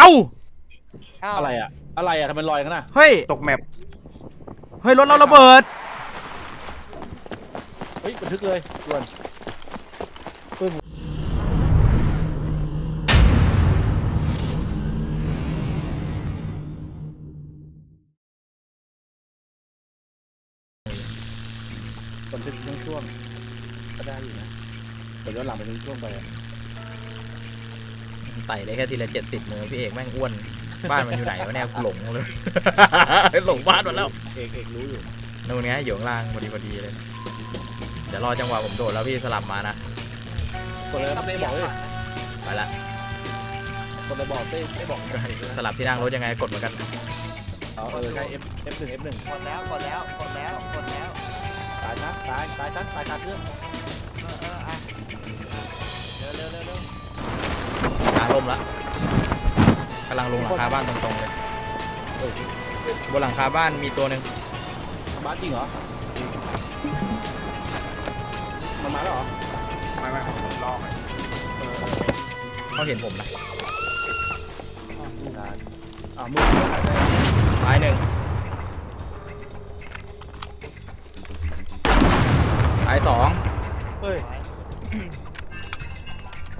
เอ้าอ้าวอะไรอะ อะไรอะทำไมลอยกันน่ะ เฮ้ย ตกแมปเฮ้ยรถเราระเบิด เฮ้ยบันทึกเลยด่วนปืนบันทึกช่วงช่วงๆก็ได้อยู่นะเดี๋ยวย้อนหลังไปเป็นช่วงไปอะ ไต่ได้แค่ทีละเจ็ดสิบมือพี่เอกแม่งอ้วน บ้านมันอยู่ไหนวะเนี่ยกูหลงเลยหลงบ้านหมดแล้วเอกเอกรู้อยู่นู่นไงอยู่ข้างล่างพอดีพอดีเลย เดี๋ยวรอจังหวะผมโดดแล้วพี่สลับมานะกดเลยครับเต้บอกเลยไปละกดเลยบอกเต้เต้บอกสลับที่นั่งรถยังไงกดเหมือนกันเอาเออใช่ F F หนึ่ง F หนึ่งกดแล้วกดแล้วกดแล้วกดแล้วตายนะตายตายชั้นตายคาเครื่องเออเอออะเร็วเร็วเร็ว เร็วขาลมละกำลังลงหลังคาบ้านตรงๆเลยเออบนหลังคาบ้านมีตัวหนึ่งบ้านจริงเหรอมันมาแล้วเหรอไม่ไม่ผมรอไปเออเขาเห็นผมนะตายอ่ามือหายไปท้ายหนึ่งท้ายสองเฮ้ย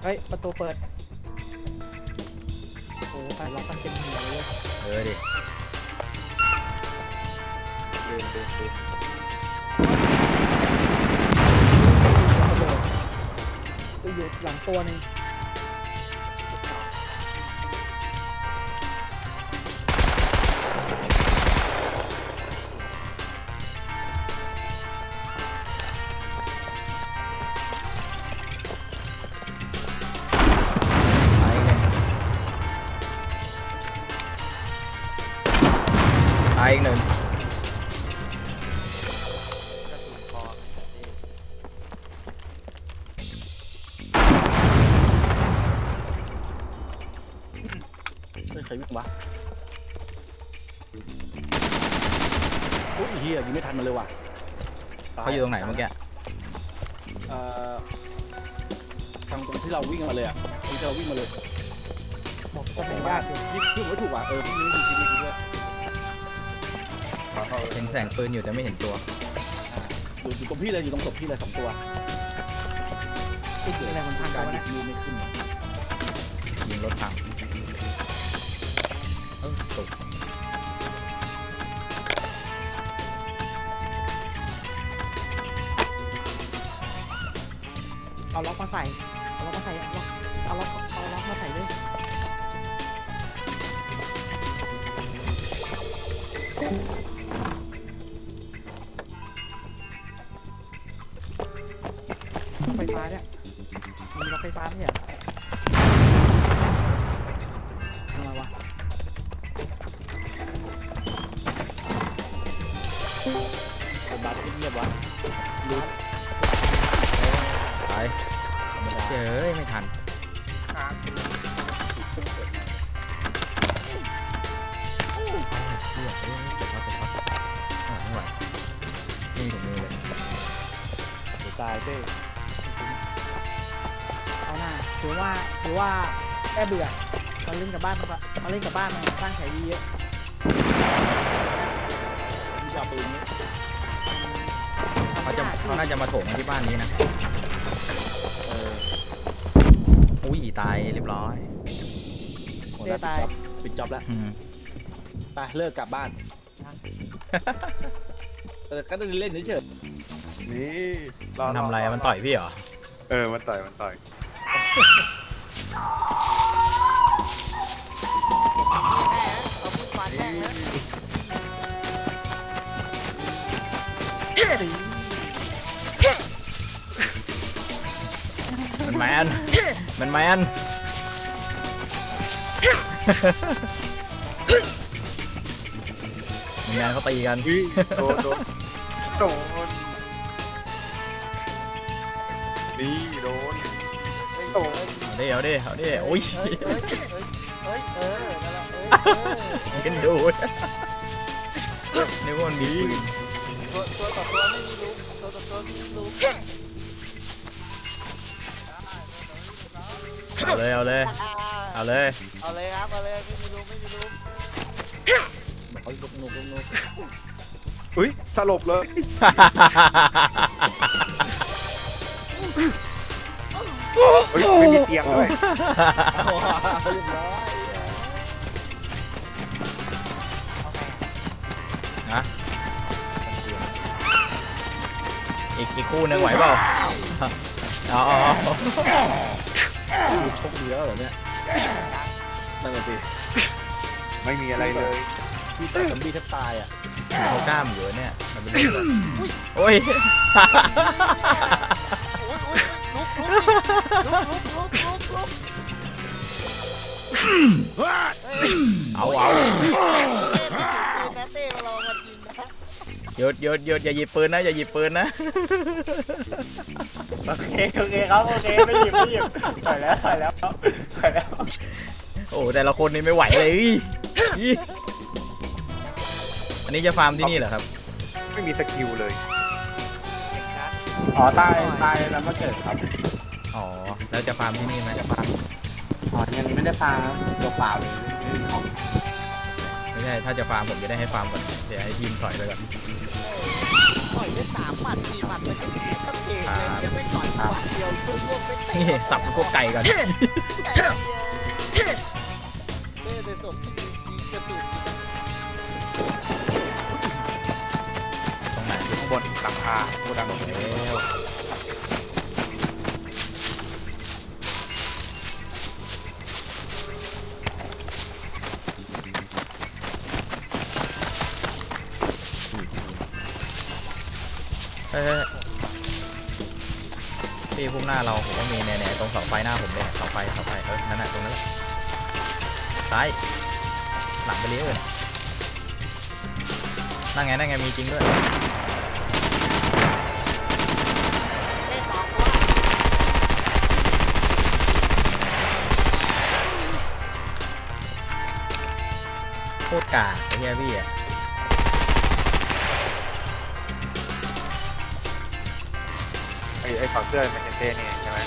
เฮ้ย ประตูเปิด โอ้โหไปล็อกกันเต็มหัวเลยเออดิเดินเดินเดินตัวอยู่หลังตัวหนึง เฮียยิงไม่ทันมันเลยว่ะเขาอยู่ตรงไหนเมื่อกี้เอ่อทางตรงที่เราวิ่งมาเลยอะตรงที่เราวิ่งมาเลยบอกก็เป็นบ้านอยู่ยิงยิงไม่ถูกว่ะเออพี่ยิงไม่ถูกจริงๆด้วยเห็นแสงปืนอยู่แต่ไม่เห็นตัวอยู่อยู่ตรงพี่เลยอยู่ตรงศพพี่เลยสองตัวติดอะไรมันพันการวะยิเนี่งยยิงไม่ขึ้นยิงรถถัง เอาล็อกมาใส่ เอาล็อกมาใส่เอาล็อกเอาล็อกเอาล็อกมาใส่เลยไฟฟ้าเนี่ยมีล็อกไฟฟ้าเนี่ย ตายเต้เอาหน้าถือว่าถือว่าแค่เบื่อมาเล่นกับบ้านมันก็มาเล่นกับบ้านมันสร้างแถวดีเยอะพี่จะเอาปืนนี้เขาจะเขาน่าจะมาโถมที่บ้านนี้นะเอออุ้ยตายเรียบร้อยหมดแล้วปิดจ็อบปิดจ็อบแล้วอืมไปเลิกกลับบ้านเออก็ต้องเล่นเฉย นี่รมันทำอะไรอะมันต่อยพี่เหรอ เออมันต่อยมันต่อยเอาพูดฟันแม่งนะมันแมน มันแมน มันแมนเขาตีกันเฮ้ยโดนโดนโดนนี่ เอาดิเอาดิเอาดิโอ้ยเฮ้ยเฮ้ยเฮ้ยเฮ้ยเออนั่นแหละเออเออกันดูดนึกว่ามันมีปืนตัวตัวต่อตัวไม่มีรูตัวต่อตัวไม่มีรูเอาเลยเอาเลยอ่าเอาเอาเลยเอาเลยครับเอาเลยไม่มีรูไม่มีรูบอกเขาลุกนุกลุกนุกอุ้ยสลบเลย เฮ้ยไม่มีเตียงด้วยเรียบร้อยอีกอีกคู่หนึงไหวเปล่าเอาเอาเอาพกเยอะเหรอเนี่ยนั่นแหละสิไม่มีอะไรเลยที่แต่ซอมบี้แทบตายอะเขากล้ามอยู่เนี่ยมันเป็นเรื่องโอ้ย เอาเอานะเต้มาลองมายิงนะหยุดหยุดหยุดอย่าหยิบปืนนะอย่าหยิบปืนนะโอเคโอเคครับโอเคไม่หยิบไม่หยิบถอยแล้วถอยแล้วถอยแล้วโอ้แต่ละคนนี่ไม่ไหวเลยอีอีอันนี้จะฟาร์มที่นี่เหรอครับ ไม่มีสกิลเลย อ๋อตายตายแล้วมาเกิดครับอ๋อแล้วจะฟาร์มที่นี่ไหมอ๋อยังไม่ได้พาตัวเปล่าเลยไม่ใช่ถ้าจะฟาร์มผมจะได้ให้ฟาร์มก่อนเดี๋ยวให้ทีมถอยไปก่อนต่อยได้สามหมัดสี่หมัดมันก็ต้องเทเลยยังไม่ต่อยหมัดเดียวช่วยร่วมไม่เตะนี่สับพวกไก่ก่อนเต้เป็นศพที่ยิงกระสุนต หลังคาโกดังแล้วเฮ้ยพี่พุ่มหน้าเราผมก็มีแน่ๆตรงเสาไฟหน้าผมเลยเสาไฟเสาไฟเออนั่นแหละตรงนั้นแหละซ้ายหลังไปเลี้ยวเลยนั่งไงนั่งไงมีจริงด้วย กากไอ้เหี้ยพี่อะไอ้ไอ้ฝั่งเสื้อมันเห็นเต้นี่ใช่ไหม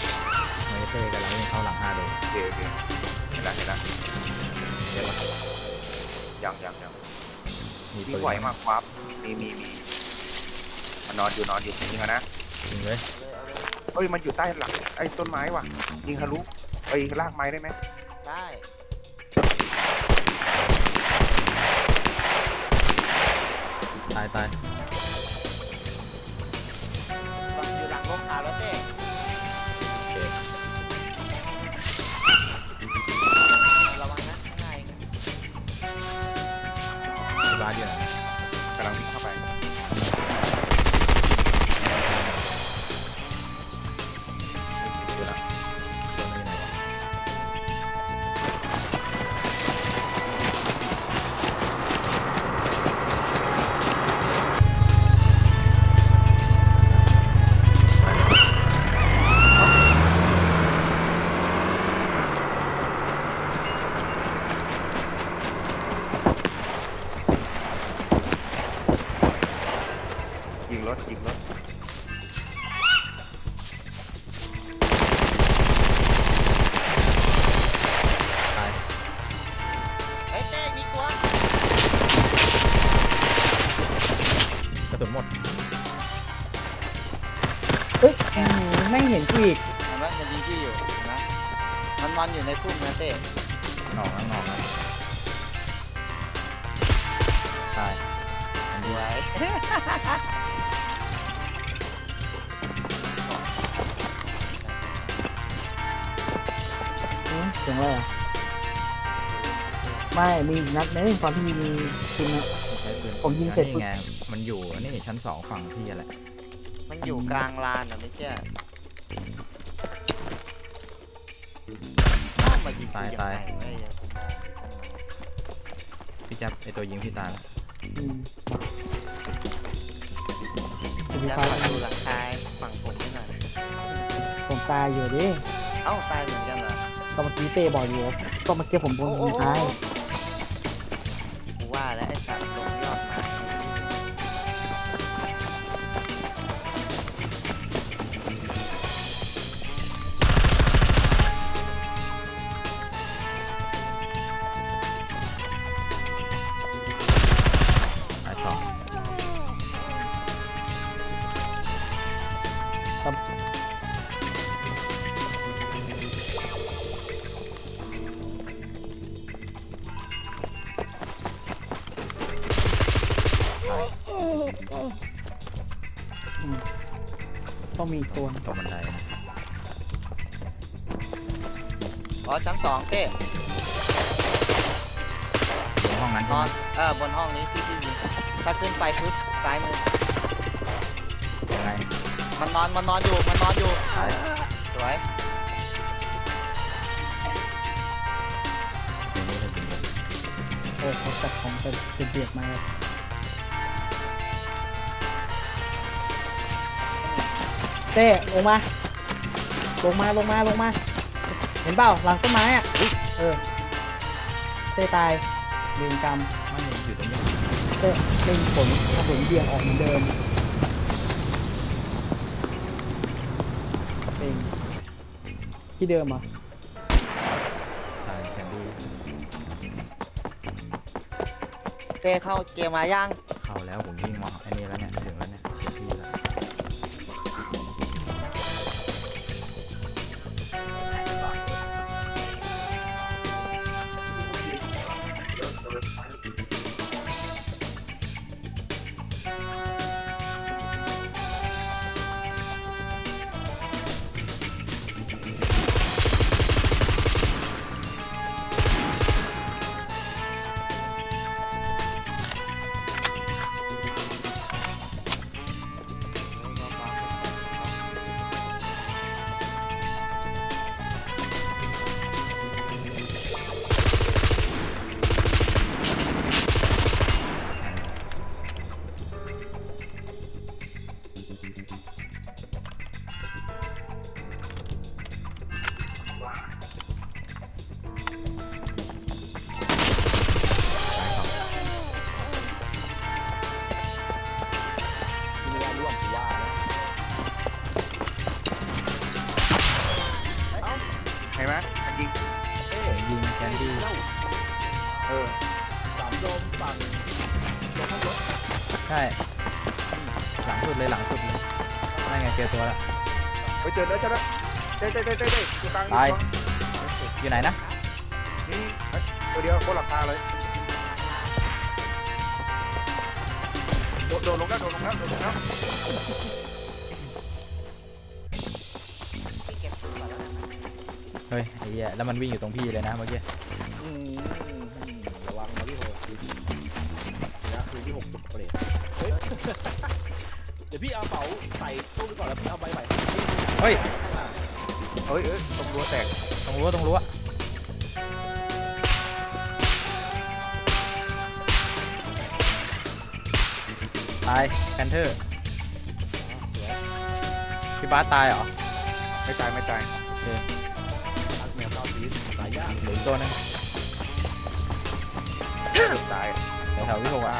ไม่ได้เตะกันแล้วยังเข้าหลังห้าโดนโอเคโอเคเห็นละเห็นละเดี๋ยวยังยังยังมีมีปืนไหวมากครับมีมีมีมันนอนอยู่นอนอยู่ยิงเขานะจริงเว้ยเฮ้ยมันอยู่ใต้หลังไอ้ต้นไม้ว่ะยิงทะลุไอ้ลากไม้ได้ไหมได้ นองนะหนองนะตายอันสนี้วยเสียงอะไรอะไม่ มีอีกนัดนึงตอนที่มีคุณนะ ใช้ปืนผมยิงเสร็จนี่ไง มันอยู่นี่ชั้นสองฝั่งพี่อะไรมันอยู่กลางลานอะไม่ใช่เข้ามายิงกูงไงไม่ยังกู จับไอตัวยิงพี่ตายแล้วอืมจะมียัดไฟมาดูหลังคายฝั่งผมนี่หน่อยผมตายอยู่ดิเอ้าตายเหมือนกันเหรอ ก็เมื่อกี้เต้บอกอยู่ก็เมื่อกี้ผมบนโอ้ยิงตาย ต้องมีตัวตรงบันไดนะอ๋อชั้นสองเต้อยู่ในห้องนั้นนใช่อไหมนเออบนห้องนี้ที่ที่ยิงถ้าขึ้นไปปุ๊บซ้ายมือยังไงมันนอนมันนอนอยู่มันนอนอยู่ตายสวยอย่างนี้เลยจริงโอ้เขาจัดของเป็นเป็นเบียดมาเลย เต้ลงมา ลงมาลงมาลงมา เห็นเปล่าหลังต้นไม้อะเออเต้ตายเรียนกรรมไม่เห็นอยู่ตรงนี้เต้เล่นผลกระสุนเบี่ยงออกเหมือนเดิมเป็นที่เดิมเหรอะตายแคนดี้เต้เข้าเกมมาย่างเข้าแล้วผมวิ่งมาไอ้นี่แล้วเนี่ยถึงแล้วเนี่ย นั่นไงเจอตัวแล้ว ไปเจอแล้วเจอแล้วเต้เต้เต้เต้เต้อยู่กลางตายอยู่ไหนนะ นี่ตัวเดียวบนหลังคาเลยโดดโดดลงแล้วโดดลงแล้วโดดลงแล้วที่เก็บปืนก่อนแล้วกันเฮ้ยไอ้เหี้ยแล้วมันวิ่งอยู่ตรงพี่เลยนะเมื่อกี้ อืมระวังนะพี่โหคือนะคือที่หกจุดเปรตเฮ้ย เดี๋ยวพี่เอาเป๋าใส่ ตู้ไปก่อนแล้วพี่เอาใบใหม่เฮ้ยเอ้ยเอ้ยตรงรั้วแตกตรงรั้วตรงรั้วตายแคนเทอร์พี่บาสตายเหรอไม่ตายไม่ตายตักแมวเก้าชีวิตตายยากเหลืออีกตัวนึงเกือบตายแถวๆพี่บอกว่า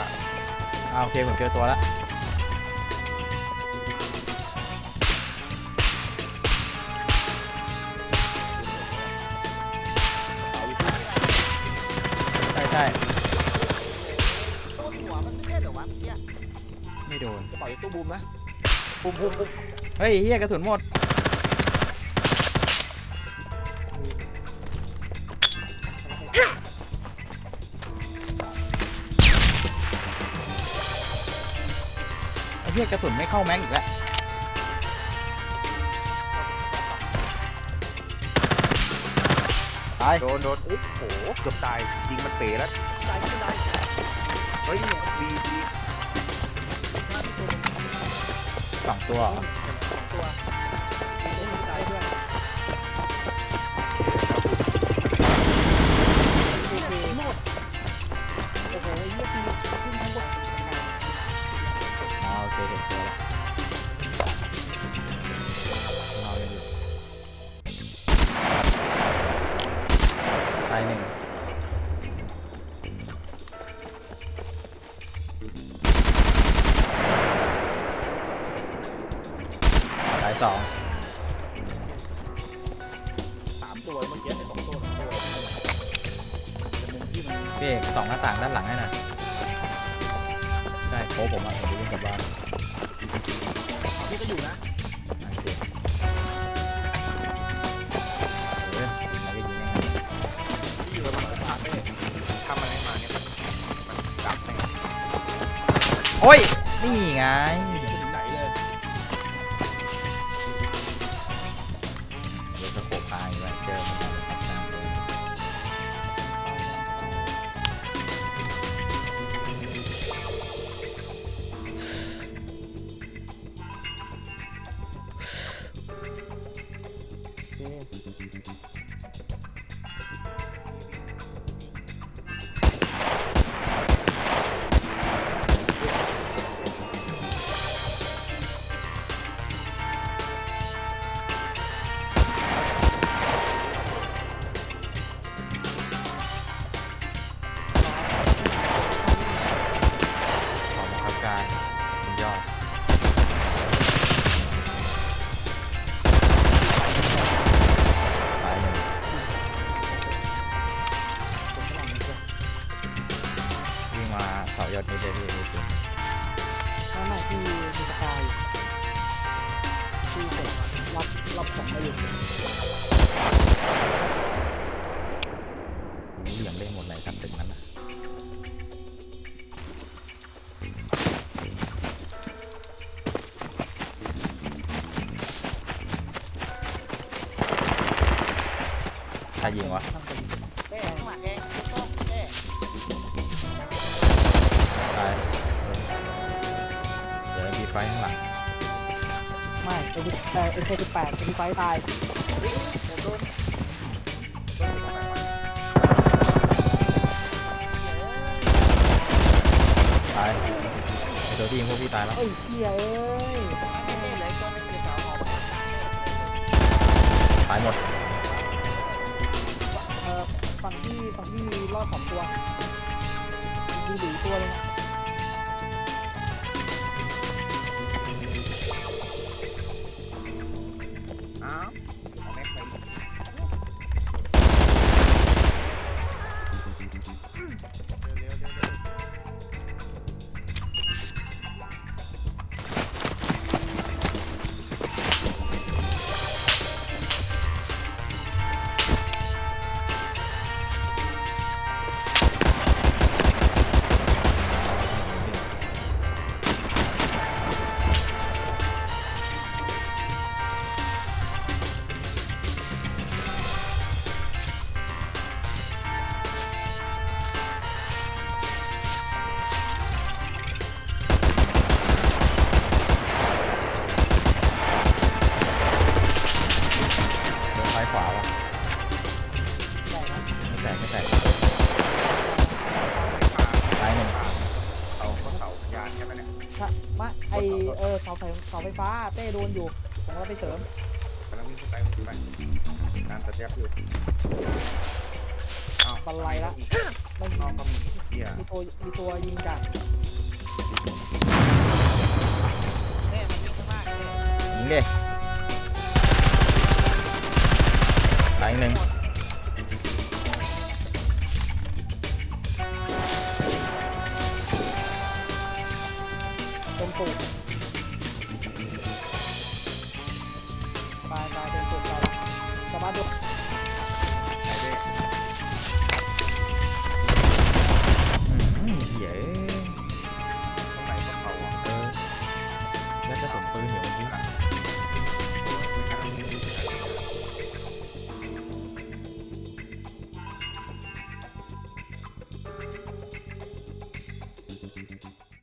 อ่าโอเคผมเจอตัวแล้ว ใช่ใช่ตัวหัวมันไม่ใช่เหรอวะเมื่อกี้ไม่โดน กระเป๋าอยู่ตู้บูมนะปุ๊บปุ๊บปุ๊บเฮ้ยเฮียกระสุนหมด ไอ้เฮียกระสุนไม่เข้าแม็กอีกแล้ว ตายโดนโดนโอ้โหเกือบตายยิงมันเป๋แล้วตายไม่ได้เฮ้ยดีดีสองตัว โอ้ผมอะผมจะวิ่กลับบ้านพี่ก็อยู่นะเกับบ้านโอ้ย นี่ไง มาเสายอดนี้เลยพี่พี่นั่นแหละที่มีสกายที่เสร็จรับรับสองมาอยู่เหลี่ยมเล่นหมดเลยครับตึกนั้น เอ็นเอเอ็นสิบแปดเอ็นไฟตายผมโดนตายไอ้ตัวที่ยิงพวกพี่ตายแล้ว เอ้ยเฮียเอ้ยนี่เลยก็ไม่ได้สาวออกมาตายหมด เออฝั่งที่ฝั่งที่มีรอดสองตัวมีหลีตัวเลยนะ ไฟฟ้าเต้โดนอยู่ผมเราไปเสริมกำลังวิ่งขึ้นไปวิ่งไปการสแตปอยู่อ้าวบันไลละไม่นองก็มีเฮียมีตัวมีตัวยิงกันแม่มันยิงข้างล่างแม่ยิงเลย